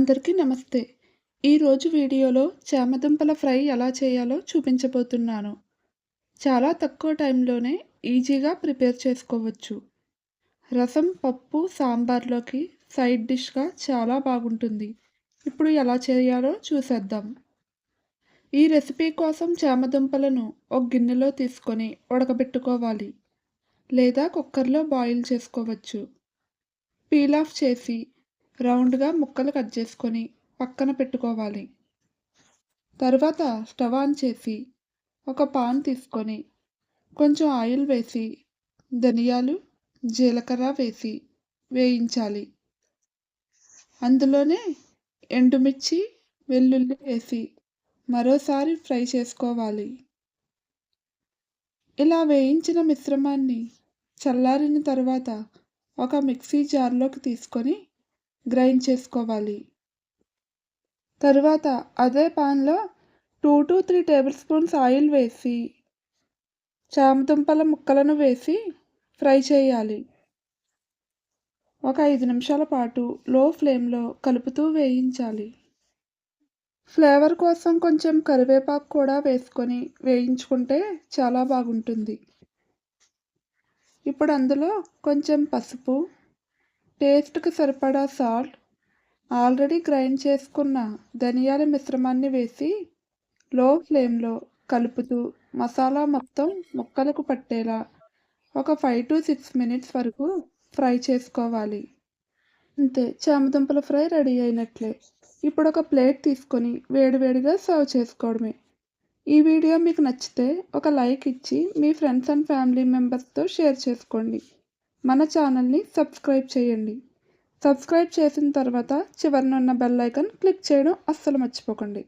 అందరికీ నమస్తే. ఈరోజు వీడియోలో చామదుంపల ఫ్రై ఎలా చేయాలో చూపించబోతున్నాను. చాలా తక్కువ టైంలోనే ఈజీగా ప్రిపేర్ చేసుకోవచ్చు. రసం పప్పు సాంబార్లోకి సైడ్ డిష్గా చాలా బాగుంటుంది. ఇప్పుడు ఎలా చేయాలో చూసేద్దాం. ఈ రెసిపీ కోసం చామదుంపలను ఒక గిన్నెలో తీసుకొని ఉడకబెట్టుకోవాలి. లేదా కుక్కర్లో బాయిల్ చేసుకోవచ్చు. పీల్ ఆఫ్ చేసి రౌండ్గా ముక్కలు కట్ చేసుకొని పక్కన పెట్టుకోవాలి. తర్వాత స్టవ్ ఆన్ చేసి ఒక పాన్ తీసుకొని కొంచెం ఆయిల్ వేసి ధనియాలు జీలకర్ర వేసి వేయించాలి. అందులోనే ఎండుమిర్చి వెల్లుల్లి వేసి మరోసారి ఫ్రై చేసుకోవాలి. ఇలా వేయించిన మిశ్రమాన్ని చల్లారిన తర్వాత ఒక మిక్సీ జార్లోకి తీసుకొని గ్రైండ్ చేసుకోవాలి. తరువాత అదే పాన్లో two to three tablespoons oil వేసి చామదుంపల ముక్కలను వేసి ఫ్రై చేయాలి. ఒక ఐదు నిమిషాల పాటు లో ఫ్లేమ్లో కలుపుతూ వేయించాలి. ఫ్లేవర్ కోసం కొంచెం కరివేపాకు కూడా వేసుకొని వేయించుకుంటే చాలా బాగుంటుంది. ఇప్పుడు అందులో కొంచెం పసుపు టేస్ట్కి సరిపడా సాల్ట్ ఆల్రెడీ గ్రైండ్ చేసుకున్న ధనియాల మిశ్రమాన్ని వేసి లో ఫ్లేమ్లో కలుపుతూ మసాలా మొత్తం ముక్కలకు పట్టేలా ఒక ఫైవ్ టు సిక్స్ మినిట్స్ వరకు ఫ్రై చేసుకోవాలి. అంతే చామదుంపల ఫ్రై రెడీ అయినట్లే. ఇప్పుడు ఒక ప్లేట్ తీసుకొని వేడివేడిగా సర్వ్ చేసుకోవడమే. ఈ వీడియో మీకు నచ్చితే ఒక లైక్ ఇచ్చి మీ ఫ్రెండ్స్ అండ్ ఫ్యామిలీ మెంబర్స్తో షేర్ చేసుకోండి. మన ఛానల్ని సబ్స్క్రైబ్ చేయండి. సబ్స్క్రైబ్ చేసిన తర్వాత చివరినున్న బెల్ ఐకాన్ క్లిక్ చేయడం అస్సలు మర్చిపోకండి.